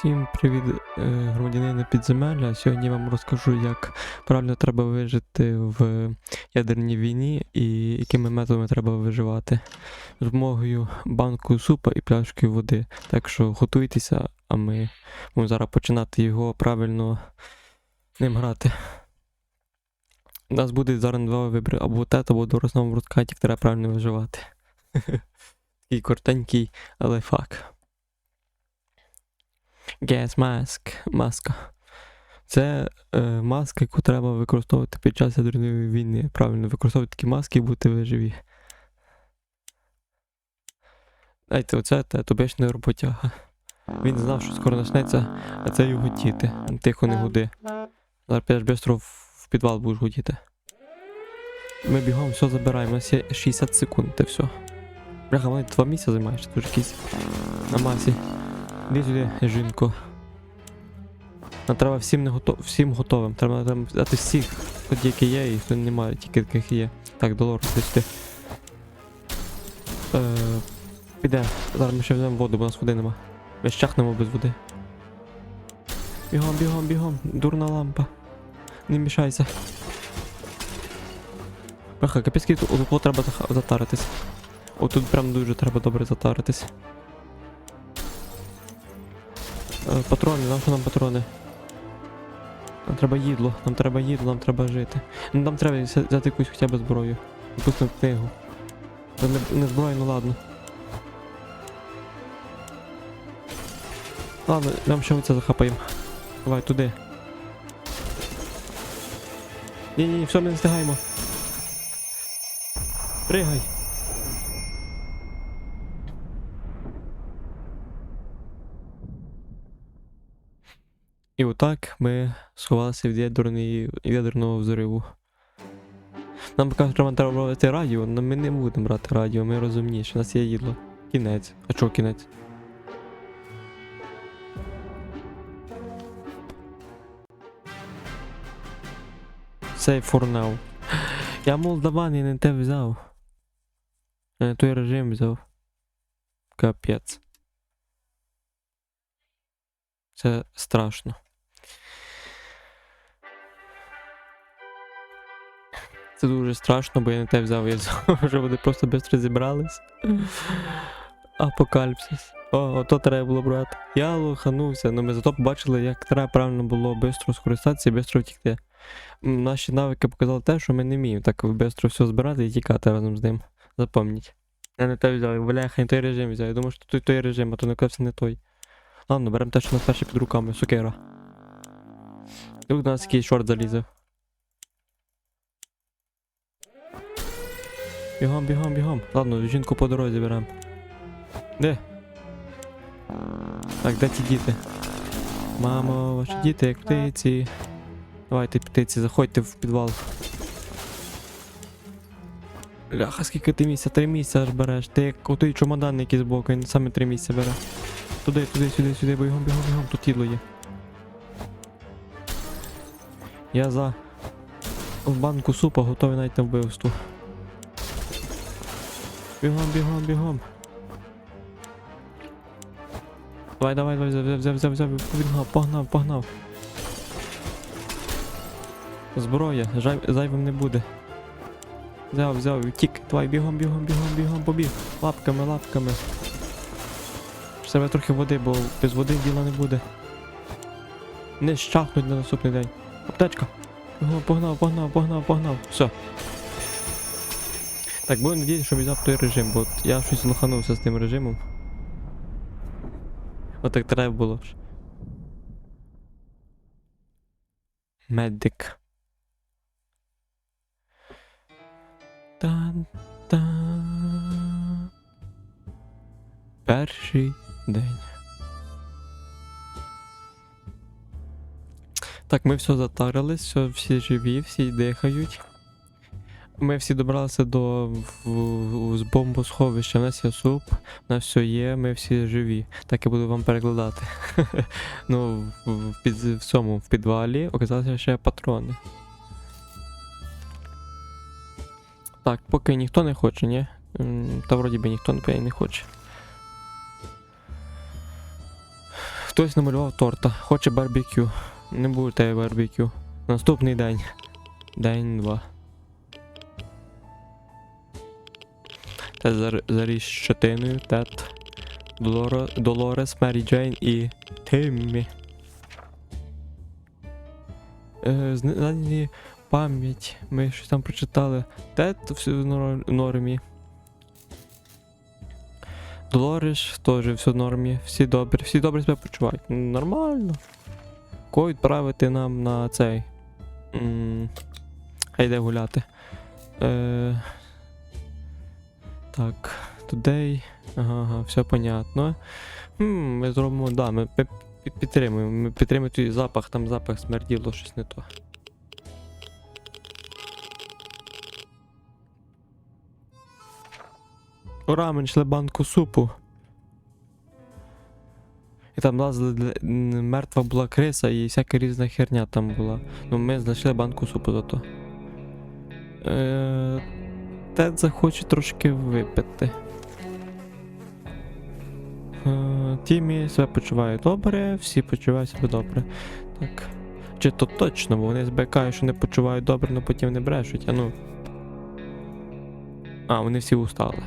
Всім привіт, е, громадянини підземелля. Сьогодні я вам розкажу, як правильно треба вижити в ядерній війні і якими методами треба виживати. З допомогою банку супа і пляшки води. Так що готуйтеся, а ми будемо зараз починати його правильно ним грати. У нас буде зараз два вибори: або тет, або до основному розкаті, треба правильно виживати. Такий коротенький лайфхак. Gas mask. Маска. Це е, маска, яку треба використовувати під час ядерної війни. Правильно, використовувати такі маски і бути виживі. Знаєте, оце те обичний роботяга. Він знав, що скоро почнеться, а це його діти. Тихо не гуди. Зараз підеш швидко в підвал будеш гудіти. Ми бігом все забираємо, у нас є 60 секунд, і все. Бляха, вони два місяці займаєш, тут якісь на масі. Іди сюди, жінко. Нам треба всім не готов... всім готовим. Треба там взяти всіх, хто тільки є і хто немає, тільки таких є. Так, Долор, іди сюди. Е, піде. Зараз ми ще візьмемо воду, бо у нас води нема. Ми щахнемо без води. Бігом, бігом, бігом. Дурна лампа. Не мішайся. Бляха, скільки тут треба затаритись. Отут прям дуже треба добре затаритись. Е, Патрони, нам що нам патрони? Нам треба їдло, нам треба їдло, нам треба жити. Ну нам треба взяти якусь хоча б зброю. Допустимо книгу. Та Не, не зброю, ну ладно. Ладно, нам ще оце захапаємо. Давай туди. Ні, ні, все, ми не встигаємо. Пригай. І отак ми сховалися від ядерної, ядерного взриву. Нам що нам треба брати радіо, але ми не будемо брати радіо, ми розумніші, у нас є їдло. Кінець. А чого кінець? Save for. Я молдаван, я не те взяв. Я не той режим взяв. Капець. Це страшно. Це дуже страшно, бо я не те взяв, я взяв, що вони просто швидко зібрались. Апокаліпсис. О, ото треба було брати. Я лоханувся, але ми зато побачили, як треба правильно було швидко скористатися і швидко втікти. Наші навики показали те, що ми не вміємо так швидко все збирати і тікати разом з ним. Запомніть. Я не те взяв, бляха, не той режим взяв. Я думав, що той той режим, а то наклився не той. Ладно, беремо те, що у нас перше під руками, сукера. Тут у нас якийсь шорт залізе. Бігом, бігом, бігом. Ладно, жінку по дорозі беремо. Де? Так, де ті діти? Мамо, ваші діти, як птиці. Давайте, птиці, заходьте в підвал. Ляха, скільки ти місця? Три місця аж береш. Ти як отой чемодан якийсь збоку, він саме три місця бере. Туди, туди, сюди, сюди, бігом, бігом, бігом, тут їдло є. Я за в банку супа готовий навіть на вбивство. Бігом, бігом, бігом. Давай, давай, давай, взяв, взяв, взяв, взяв, погнав, погнав, погнав. Зброя, зайвим не буде. Взяв, взяв, втік, давай, бігом, бігом, бігом, бігом, побіг. Лапками, лапками. Себе трохи води, бо без води діла не буде. Не щахнуть на наступний день. Аптечка. Погнав, погнав, погнав, погнав, погнав. Все. Так, будемо надіятися, що взяв той режим, бо я щось лоханувся з тим режимом. От так треба було ж. Медик. Тан-тан. Перший день. Так, ми все затарились, все, всі живі, всі дихають. Ми всі добралися до в, в, бомбосховища. У нас є суп, у нас все є, ми всі живі. Так я буду вам перекладати. ну, в, під, в цьому в підвалі оказалися ще патрони. Так, поки ніхто не хоче, ні? Та вроді би ніхто не хоче. Хтось намалював торта, хоче барбекю. Не буде барбекю. Наступний день. День два. Тед зар- заріс щетиною, Тед. Долорес, Мері Джейн і Тиммі. Е, знайдені пам'ять. Ми щось там прочитали. Тед все в нормі. Долориш теж все в нормі. Всі добре, всі добре себе почувають. Нормально. Кого відправити нам на цей. М, Хай йде гуляти. Е, так, today. Ага, все понятно. Хм, ми зробимо, да, ми підтримуємо. Ми підтримуємо той запах, там запах смерділо, щось не то. Ура, знайшли банку супу. І там лазили мертва була криса і всяка різна херня там була. Ну ми знайшли банку супу зато. Е, Тед захоче трошки випити. Е, Тімі себе почуває добре, всі почувають себе добре. Так. Чи то точно, бо вони збекають, що не почувають добре, але потім не брешуть, а ну. А, вони всі устали.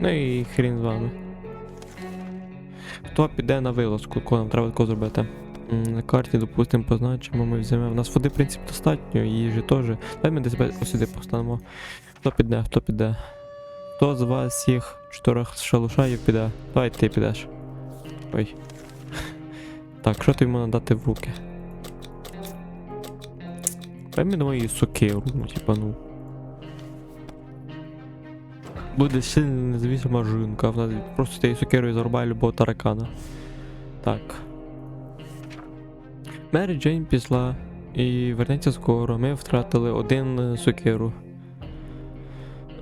Ну і хрін з вами. Хто піде на вилазку, кого нам треба тако зробити? На карті, допустимо, позначимо, ми візьмемо. У нас води, в принципі, достатньо, їжі теж. Давай ми десь сюди поставимо. Хто піде, хто піде? Хто з вас всіх чотирьох шалушаїв піде? Давай ти підеш. Ой. Так, що тобі можна дати в руки? Дай мені мої сокиру, ну, типа, ну. Буде сильна независима жінка, вона просто тією сокирою зарубає любого таракана. Так. Мері Джейн пішла і вернеться скоро. Ми втратили один сокиру.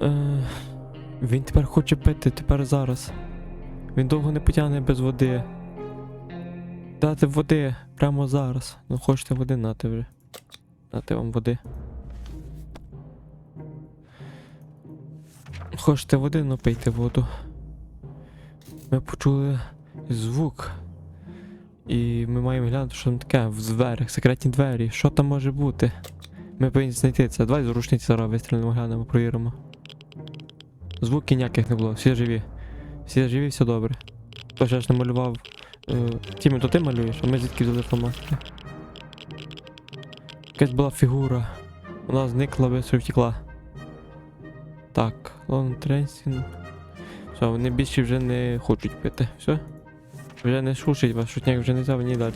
Е, він тепер хоче пити, тепер зараз. Він довго не потягне без води. Дати води прямо зараз. Ну хочете води, нате вже. Дати вам води. Хочете води, ну пийте воду. Ми почули звук. І ми маємо глянути, що там таке в дверях, секретні двері. Що там може бути? Ми повинні знайти це. Давай з зараз вистрілимо, глянемо, провіримо. Звуків ніяких не було, всі живі. Всі живі, все добре. Хто ще ж намалював. Е, Тімі, то ти малюєш, а ми звідки взяли фломастери? Якась була фігура. Вона зникла, быстро втекла. Так, Лон Тренсін. Все, вони більше вже не хочуть пити. Все? Вже не шушить вас, шутняк вже не взяв ні далі.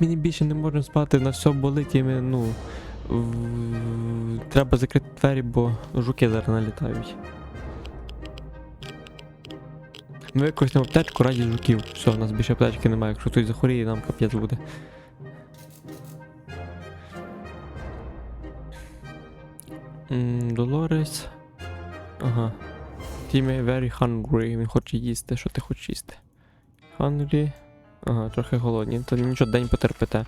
Мені більше не можна спати, на все болить і ми, ну. Треба закрити двері, бо жуки зараз налітають. Ми використаємо аптечку раді жуків. Все, у нас більше аптечки немає. Якщо хтось захворіє, нам капець буде. Долорес. Ага. Тімі very hungry. Він хоче їсти. Що ти хочеш їсти? Hungry. Ага, трохи голодні. То нічого, день потерпите.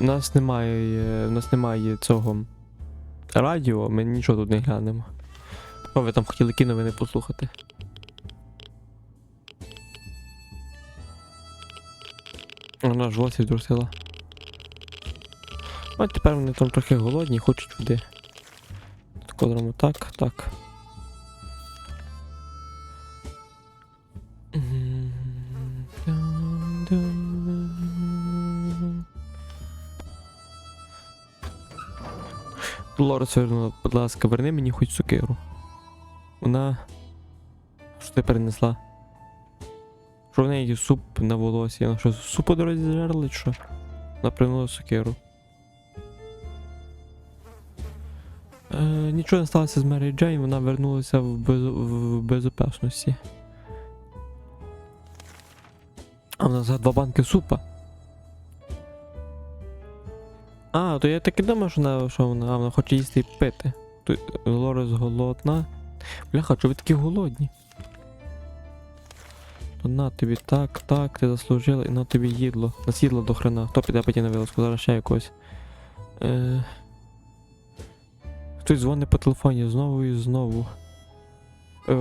У нас немає. е, У нас немає цього радіо, ми нічого тут не глянемо. О, ви там хотіли кіновини послухати. Вона ж лосі трусила. А тепер вони там трохи голодні, хочуть води. Зробимо так, так. Лорес вернула, будь ласка, верни мені хоч сукиру. Вона. Що ти перенесла? Що в неї суп на волосі? Вона що, суп по дорозі зжерли, чи що? Вона принула сукиру. Е, нічого не сталося з Мері Джейн, вона вернулася в, без, в безопасності. А в нас два банки супа. А, то я так і думав, що вона, що вона, а, вона хоче їсти і пити. То Лорес голодна. Бляха, чого ви такі голодні? То на тобі так, так, ти заслужила, і на тобі їдло. Насідло до хрена. Хто піде потім на вилазку, зараз ще якось. Е... Хтось дзвонить по телефоні знову і знову. е,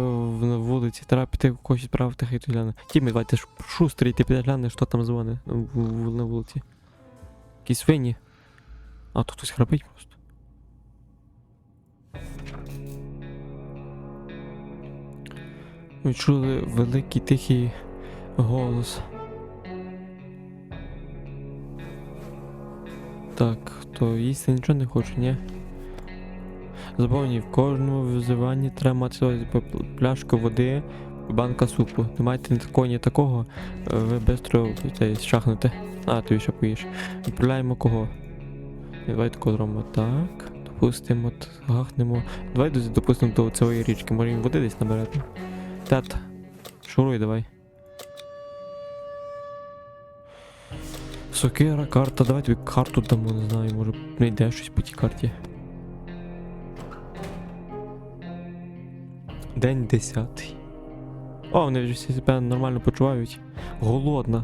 на вулиці. Треба піти в когось відправити, хай то гляне. Тімі, давайте шустрий, ти глянеш, що там дзвони в, в, на вулиці. Якісь свині. А тут хтось храпить просто. Ми чули великий тихий голос. Так, то їсти нічого не хочу, ні? Запомніть, в кожному визиванні треба мати пляшку води банка супу. Не маєте ні такого, ні такого, ви швидко цей, щахнете. А, тобі ще поїш. Відправляємо кого? Давай такого зробимо. Так. Допустимо, гахнемо. Давай допустимо до цієї річки. Може він води десь наберете. Тет, шуруй давай. Сокира, карта, давай тобі карту дамо, не знаю, може не йде щось по тій карті. День десятий. О, вони вже всі себе нормально почувають. Голодна.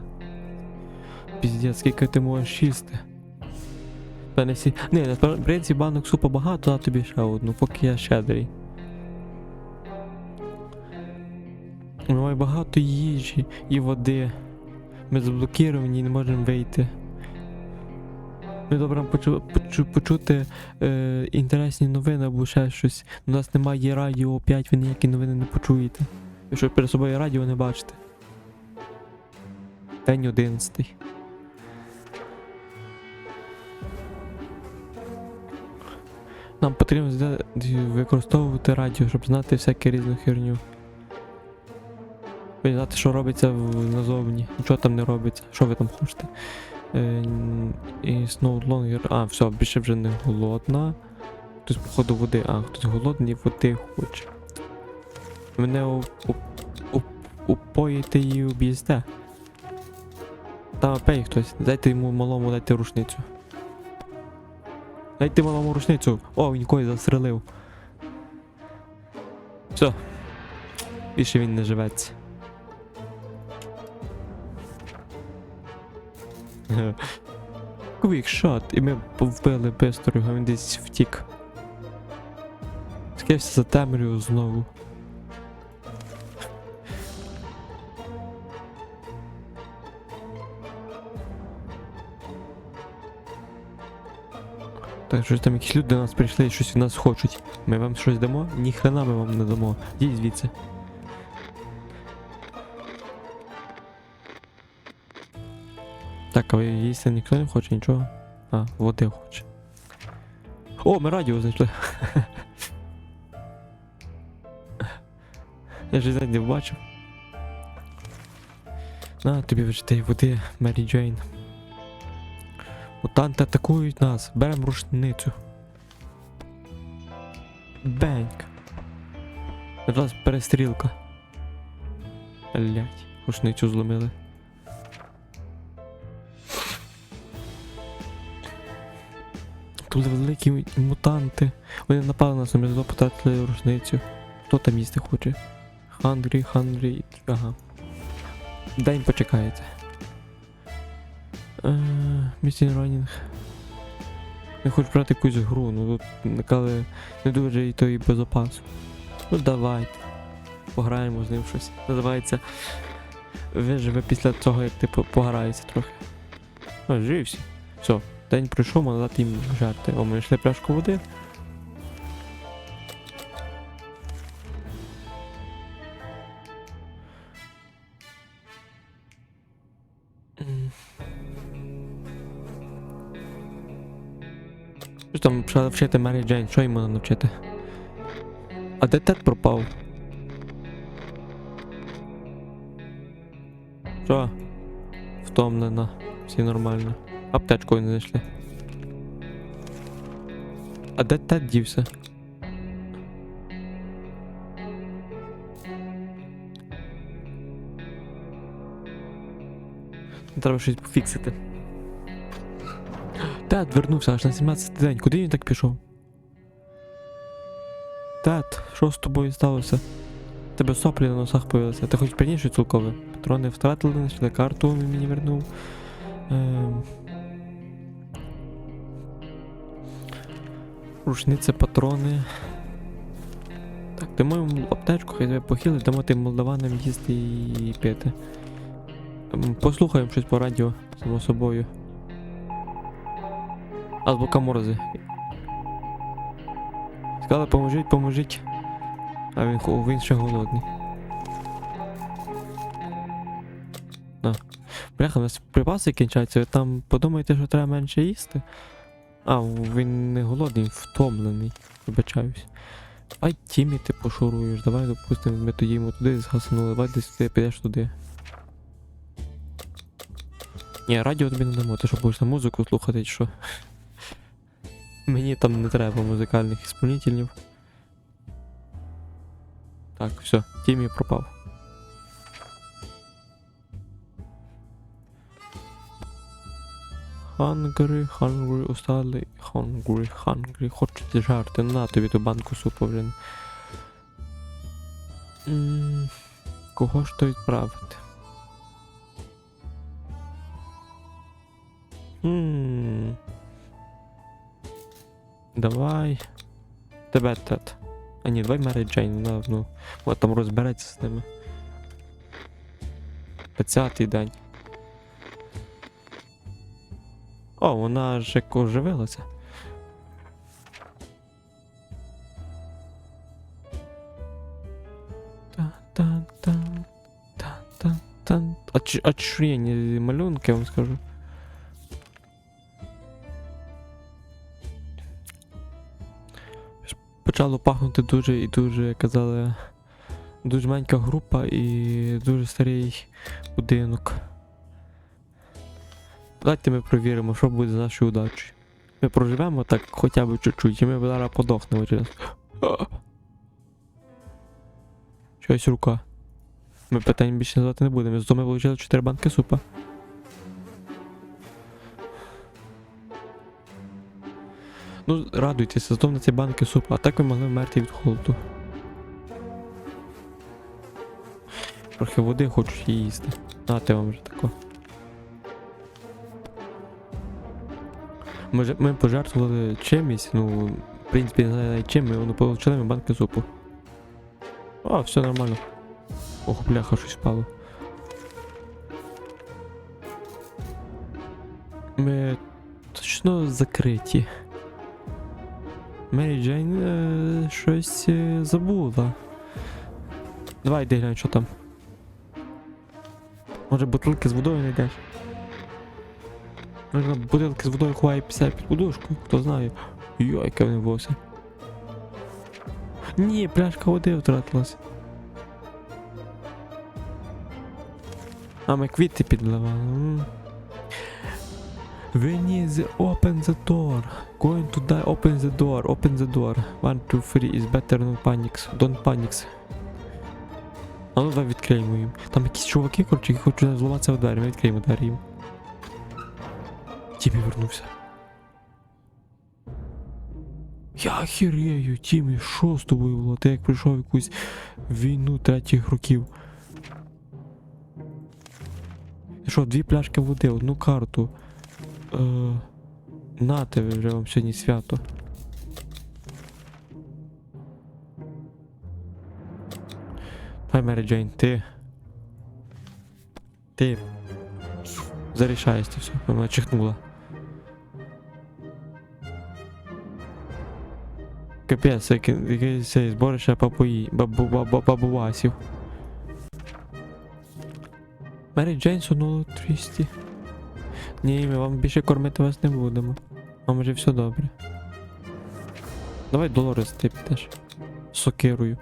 Піздець, скільки ти можеш їсти. Та не всі. Ні, на принципі банок супа багато, а тобі ще одну, поки я щедрий. Ой, багато їжі і води. Ми заблокіровані і не можемо вийти. Ми добре почу, почу, почути е, інтересні новини або ще щось. У нас немає радіо 5, ви ніякі новини не почуєте. Ви що перед собою радіо не бачите. День 11. Нам потрібно використовувати радіо, щоб знати всяке різну херню. Знати, що робиться назовні, нічого там не робиться. Що ви там хочете? Е, і Snowlonger. А, все, більше вже не голодна. Хтось, походу, води. А, хтось голодний, води хоче. Мене упоїте і об'їзде. Та пей хтось. Дайте йому малому, дайте рушницю. Дайте малому рушницю. О, він когось застрелив. Все. Більше він не живеться. Квікшот, і ми вбили а він десь втік. Скився за темрю знову. Так, що там якісь люди до нас прийшли і щось від нас хочуть. Ми вам щось дамо? Ні хрена ми вам не дамо. Йдіть звідси. Так, а ви їсти ніхто не хоче нічого? А, води хоче. О, ми радіо знайшли. Я ж не бачив. На, тобі вичитай води, Мері Джейн. Мутанти атакують нас. Беремо рушницю. Беньк. Раз перестрілка. Блять, рушницю зломили. Тут великі мутанти. Вони напали на нас, ми потратили рушницю. Хто там їсти хоче? Хандрі, хандрі. Ага. День почекаєте. Містін Ранінг. Я хочу брати якусь гру, ну тут але не дуже і то і безопасно. Ну давайте. Пограємо з ним щось. Називається. Виживе після того, як ти пограєшся трохи. А живсь. Все, день пройшов, можна дати їм жарти. О, ми йшли пляшку води. Там треба вчити Мері Джейн, що йому навчити? А де Тед пропав? Що? Втомлена. Всі нормально. Аптечку не знайшли. А де Тед дівся? Треба щось пофіксити. Тед вернувся аж на 17 день. Куди він так пішов? Тед, що з тобою сталося? Тебе соплі на носах появилися. Ти хоч приніс цілкове? Патрони втратили, знайшли карту він мені вернув. Ем... Рушниця, патрони. Так, дамо йому аптечку, хай тебе похилить, дамо тим молдаванам їсти і пити. Послухаємо щось по радіо, само собою. Азбука Морзе. Сказали, поможіть, поможіть. А він, він ще голодний. На. Бляха, у нас припаси кінчаються, ви там подумаєте, що треба менше їсти. А, він не голодний, втомлений. Вибачаюсь. Ай, Тімі ти пошуруєш, давай, допустимо, ми тоді йому туди згаснули, давай десь ти підеш туди. Ні, радіо тобі не дамо, ти що будеш на музику слухати, чи що? Мені там не треба музикальних ісполнителів. Так, все, Тімі пропав. Hungry, hungry, усталий, hungry, hungry, хочеться жарти, на тобі ту банку супу. М, Кого ж то відправити? М, Давай. Тебе тет. А ні, давай Мері Джейн, вона, ну, вона там розбереться з ними. 20-й день. О, вона ж як оживилася. Та-та-та, та-та-та. Оч- Очрені малюнки, я вам скажу. Почало пахнути дуже і дуже, казали, дуже маленька група і дуже старий будинок. Давайте ми провіримо, що буде з нашою удачею. Ми проживемо так хоча б чуть-чуть, і ми зараз подохнемо через. Щось рука. Ми питань більше називати не будемо. Зато ми отримали 4 банки супа. Ну, радуйтеся, зато на ці банки супа, а так ви могли вмерти від холоду. Трохи води хочу її їсти. Нате вам вже тако. Ми, ми пожертвували чимось, ну, в принципі, не знаю чим, ми воно получили банки супу. О, все нормально. Ох, бляха, щось впало. Ми точно закриті. Мері Джейн е, щось е, забула. Давай йди глянь, що там. Може бутилки з водою знайдеш? Може бутилки з водою ховає після під подушку, хто знає. Йой, яке вони боси. Ні, пляшка води втратилась. А ми квіти підливали. We need the open the door. Going to die, open the door, open the door. One, two, three is better no panics. Don't panics. А ну давай відкриємо їм. Там якісь чуваки, коротше, які хочуть зламатися в двері, ми відкриємо двері їм. Тімі вернувся. Я охерею, Тімі, що з тобою було? Ти як прийшов якусь війну третіх років. Що, дві пляшки води, одну карту. Е, нате вже вам сьогодні свято. Давай, Мері Джейн, ти. Ти. Зарішаєшся все, вона чихнула. Капець, це зборище папуї, бабу, бабу, бабувасів. Мері Джейн сунуло 200. Ні, ми вам більше кормити вас не будемо. Вам вже все добре. Давай Долорес ти підеш. З Сокирою.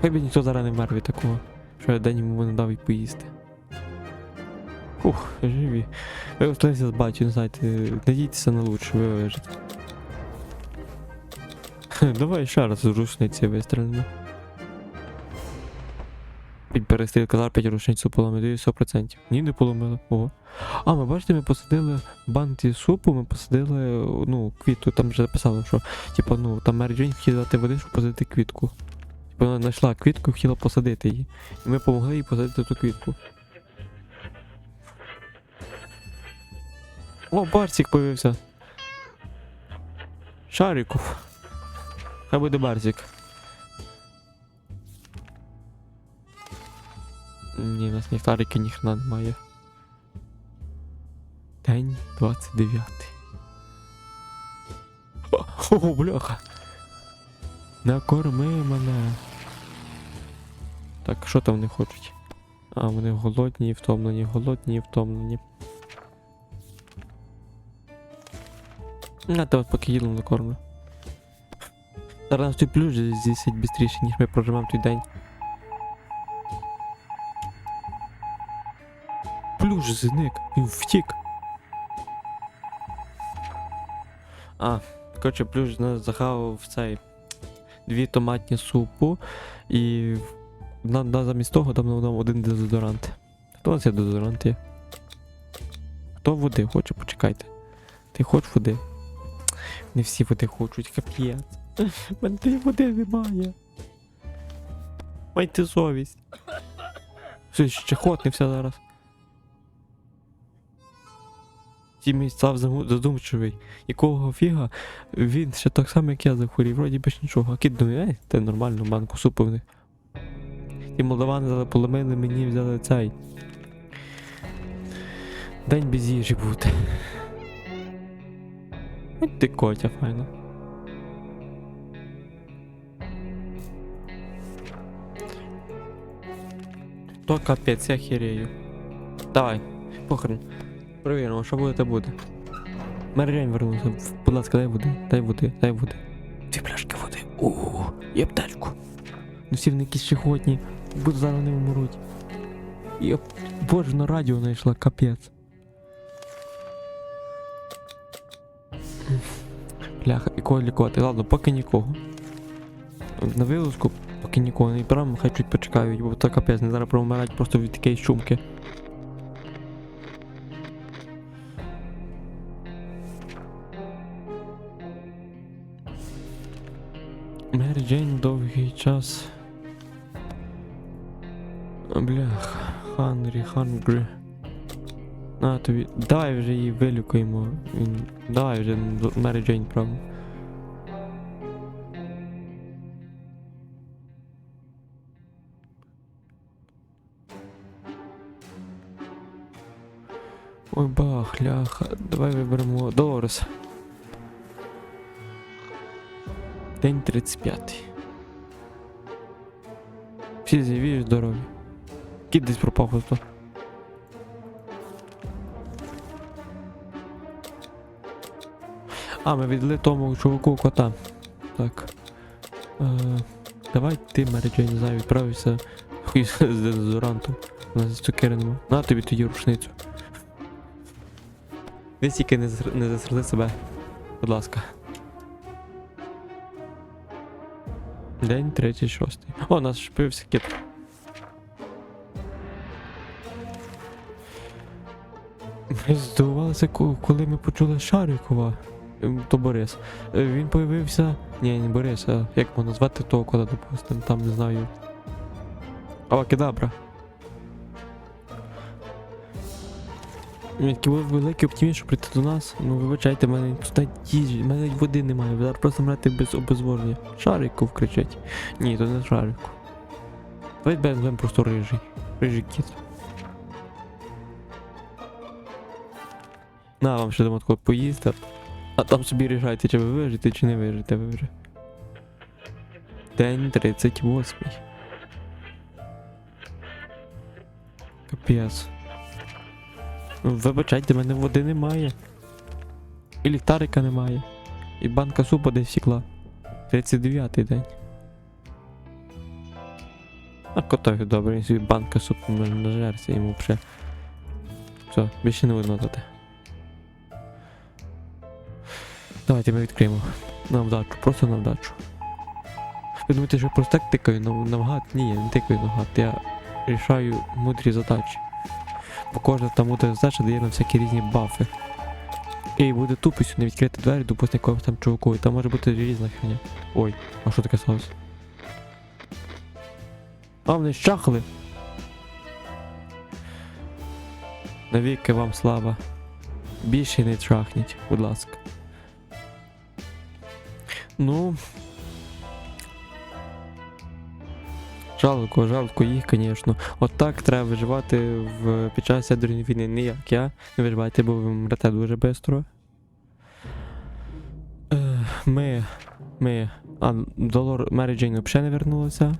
Хай би ніхто зараз не вмер від такого, що я день йому не дав і поїсти. Ух, живі. Ви осталися з батьком, не знаєте, надійтеся на лучше, ви вижите. Давай ще раз з рушниці вистрілимо. Перестрілка 5 рушницю поломили 100%. Ні, не поломили. Ого. А, ми бачите, ми посадили банки супу, ми посадили, ну, квіту, там вже написали, що, типа, ну, там Мері Джейн хотіла дати води, щоб посадити квітку. Типа вона знайшла квітку і хотіла посадити її. І ми допомогли їй посадити ту квітку. О, Барсик появився. Шариков. Хай буде Барсик. Ні, у нас ліхтарики ніхрена немає. День 29. О, о, бляха. Накорми мене. Так, що там вони хочуть? А, вони голодні і втомлені, голодні і втомлені. На то поки їду накормлю. Зараз той плюс з'їсить швидше, ніж ми проживемо той день. Плюс зник, він втік. А, коротше, нас захавав цей дві томатні супу і на, на замість того дав нам один дезодорант. Хто у нас є дезодорант є? Хто води хоче, почекайте. Ти хочеш води? Не всі води хочуть, капець. В мене води немає. Майте совість. Все, ще хотнився зараз. Тімій став задумчивий. Якого фіга він ще так само, як я захворів, вроді без нічого. А кіт думає, ей, це нормально, банку супу в них. Ті молдавани поломили мені, взяли цей. День без їжі буде. Ой, ти котя, файно. То капець, я хірею. Давай, похрен. Провіримо, що буде, те буде. Мережень вернувся. Будь ласка, дай води, дай води, дай води. Дві пляшки води. О, і аптечку. Ну всі вони якісь чехотні. Буду зараз не вмруть. І боже, на радіо знайшла, капець. Бляха, і кого лікувати? Ладно, поки нікого. На вилазку поки нікого не прямо, хай чуть почекають, бо то капець, не зараз промирають просто від такої шумки. Джейн довгий час. Блях, Ханрі, Хангрі. На тобі. Давай вже її вилікуємо. Він- Давай вже Мері Джейн правда. Ой, бах, ляха. Давай виберемо Долорес. День 35. Всі живі здорові. Кіт десь пропав хто. А, ми віддали тому чуваку кота. Так. Е, давай ти, Мері Джейн, не знаю, відправишся хуй з дезодорантом. У нас цукери нема. На тобі тоді рушницю. Ви тільки не засерди себе. Будь ласка. День 36. О, у нас шпився кіт. Ми здивувалися, коли ми почули Шарикова. Ем, То Борис. Е, Він появився. Ні, не Борис, а як його назвати того коли, допустимо, там не знаю. Авакедабра. Він був великий оптиміст, щоб прийти до нас. Ну вибачайте, в мене тут їжі, в мене води немає. Зараз просто мрете без обезвоження. Шарику кричать. Ні, то не шарику. Давайте беремо просто рижий. Рижий кіт. На вам ще дамо такого поїсти. А там собі рішайте, чи ви вижите, чи не вижите, ви вже. День 38. Капець. Вибачайте, мене води немає. І ліхтарика немає. І банка супа десь сікла. 39-й день. А котові добре, він собі банка супу нажерся йому вже. Все, більше не видно дати. Давайте ми відкриємо. На вдачу, просто на вдачу. Ви думаєте, що я просто так тикаю нав- навгад? Ні, я не тикаю навгад, я рішаю мудрі задачі. Кожна та мудра задача дає нам всякі різні бафи. І буде тупістю не відкрити двері, допустимо якогось там чуваку, і там може бути різна херня. Ой, а що таке сталося? А, вони щахли! Навіки вам слава. Більше не трахніть, будь ласка. Ну. Жалко, жалко їх, звісно. От так треба виживати в, під час ядерної війни. Не як я. Не виживайте, бо ви мрете дуже швидко. Е, ми. Ми. А, Долор Мері Джейн взагалі не вернулася.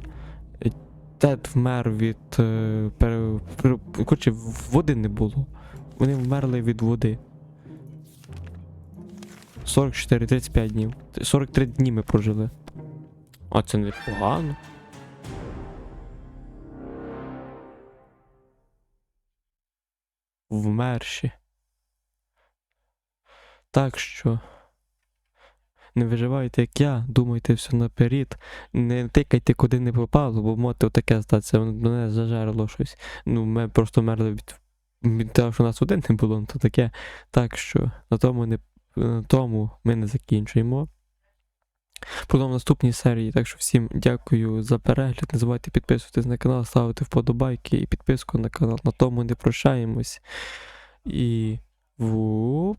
Тед вмер від. Е, пере, коротше, води не було. Вони вмерли від води. 44-35 днів. 43 дні ми прожили. А це непогано. Вмерші. Так що. Не виживайте, як я, думайте все наперед. Не тикайте куди не попало, бо можете таке статися, мене зажерло щось. Ну, ми просто мерли від, від того, що нас один не було, ну, то таке. Так що на тому не на тому ми не закінчуємо. В наступній серії. Так що всім дякую за перегляд. Не забувайте підписуватись на канал, ставити вподобайки і підписку на канал. На тому не прощаємось. І.